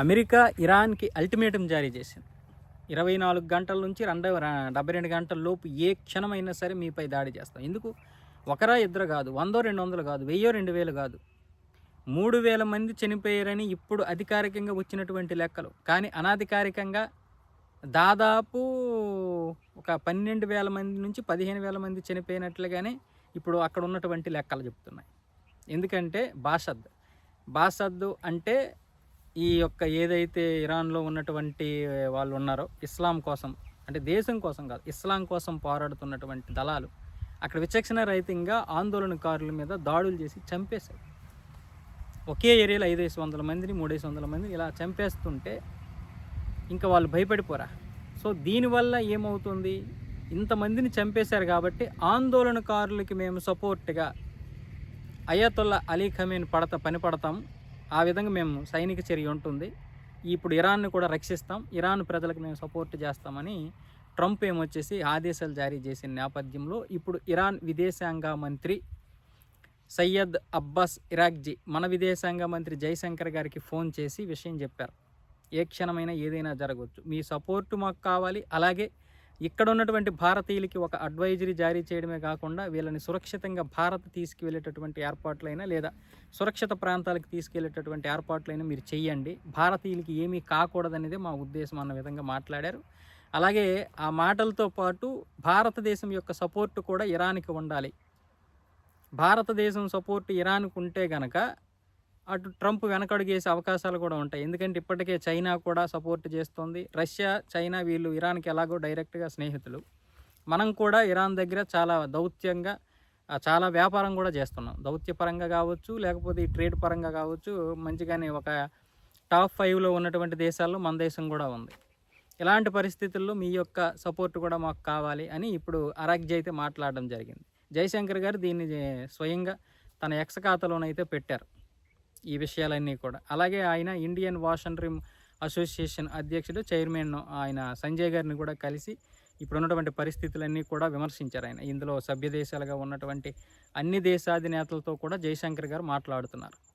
America ఇరాన్కి ultimatum జారీ చేసింది. ఇరవై నాలుగు గంటల నుంచి రెండు డెబ్బై రెండు గంటల లోపు ఏ క్షణమైనా సరే మీపై దాడి చేస్తాం. ఎందుకు? ఒకరా ఇద్దరు కాదు వందో రెండు వందలు కాదు వెయ్యో రెండు వేలు కాదు. మూడు వేల మంది చనిపోయారని ఇప్పుడు అధికారికంగా వచ్చినటువంటి లెక్కలు. కానీ అనాధికారికంగా దాదాపు ఒక పన్నెండు వేల మంది నుంచి పదిహేను వేల మంది చనిపోయినట్లుగానే ఇప్పుడు అక్కడ ఉన్నటువంటి లెక్కలు చెప్తున్నాయి. ఎందుకంటే బాసద్ బాసద్దు అంటే ఈ యొక్క ఏదైతే ఇరాన్లో ఉన్నటువంటి వాళ్ళు ఉన్నారో ఇస్లాం కోసం అంటే దేశం కోసం కాదు ఇస్లాం కోసం పోరాడుతున్నటువంటి దళాలు అక్కడ విచక్షణ రహితంగా ఆందోళనకారుల మీద దాడులు చేసి చంపేశారు. ఒకే ఏరియాలో ఐదేసి వందల మందిని మూడేసి వందల మందిని ఇలా చంపేస్తుంటే ఇంకా వాళ్ళు భయపడిపోరా? సో దీనివల్ల ఏమవుతుంది? ఇంతమందిని చంపేశారు కాబట్టి ఆందోళనకారులకి మేము సపోర్ట్గా అయ్యతుల్లా అలీ ఖమీన్ పడత పని పడతాము ఆ విధంగా మేము సైనిక చర్య ఉంటుంది. ఇప్పుడు ఇరాన్ను కూడా రక్షిస్తాం. ఇరాన్ ప్రజలకు మేము సపోర్ట్ చేస్తామని ట్రంప్ ఏమొచ్చేసి ఆదేశాలు జారీ చేసిన నేపథ్యంలో ఇప్పుడు ఇరాన్ విదేశాంగ మంత్రి సయ్యద్ అబ్బాస్ ఇరాక్జీ మన విదేశాంగ మంత్రి జైశంకర్ గారికి ఫోన్ చేసి విషయం చెప్పారు. ఏ క్షణమైనా ఏదైనా జరగవచ్చు. మీ సపోర్టు మాకు కావాలి. అలాగే ఇక్కడ ఉన్నటువంటి భారతీయులకి ఒక అడ్వైజరీ జారీ చేయడమే కాకుండా వీళ్ళని సురక్షితంగా భారత్ తీసుకువెళ్ళేటటువంటి ఏర్పాట్లైనా లేదా సురక్షిత ప్రాంతాలకు తీసుకెళ్ళేటటువంటి ఏర్పాట్లైనా మీరు చెయ్యండి భారతీయులకి ఏమీ కాకూడదనేదే మా ఉద్దేశం అన్న విధంగా మాట్లాడారు. అలాగే ఆ మాటలతో పాటు భారతదేశం యొక్క సపోర్టు కూడా ఇరాన్కి ఉండాలి. భారతదేశం సపోర్ట్ ఇరాన్కు ఉంటే గనక అటు ట్రంప్ వెనకడుగేసే అవకాశాలు కూడా ఉంటాయి. ఎందుకంటే ఇప్పటికే చైనా కూడా సపోర్ట్ చేస్తుంది. రష్యా చైనా వీళ్ళు ఇరాన్కి ఎలాగో డైరెక్ట్గా స్నేహితులు. మనం కూడా ఇరాన్ దగ్గర చాలా దౌత్యంగా చాలా వ్యాపారం కూడా చేస్తున్నాం. దౌత్యపరంగా కావచ్చు లేకపోతే ఈ ట్రేడ్ పరంగా కావచ్చు మంచిగానే ఒక టాప్ ఫైవ్లో ఉన్నటువంటి దేశాల్లో మన దేశం కూడా ఉంది. ఇలాంటి పరిస్థితుల్లో మీ యొక్క సపోర్ట్ కూడా మాకు కావాలి అని ఇప్పుడు అరాగ్జీ అయితే మాట్లాడడం జరిగింది. జయశంకర్ గారు దీన్ని స్వయంగా తన ఎక్స్ ఖాతాలోనైతే పెట్టారు. ఈ విషయాలన్నీ కూడా. అలాగే ఆయన Indian wash and rim association అధ్యక్షుడు చైర్మన్ ఆయన సంజయ్ గారిని కూడా కలిసి ఇప్పుడు ఉన్నటువంటి పరిస్థితులన్నీ కూడా విమర్శించారు ఆయన. ఇందులో సభ్య దేశాలుగా ఉన్నటువంటి అన్ని దేశాధినేతలతో కూడా జయశంకర్ గారు మాట్లాడుతున్నారు.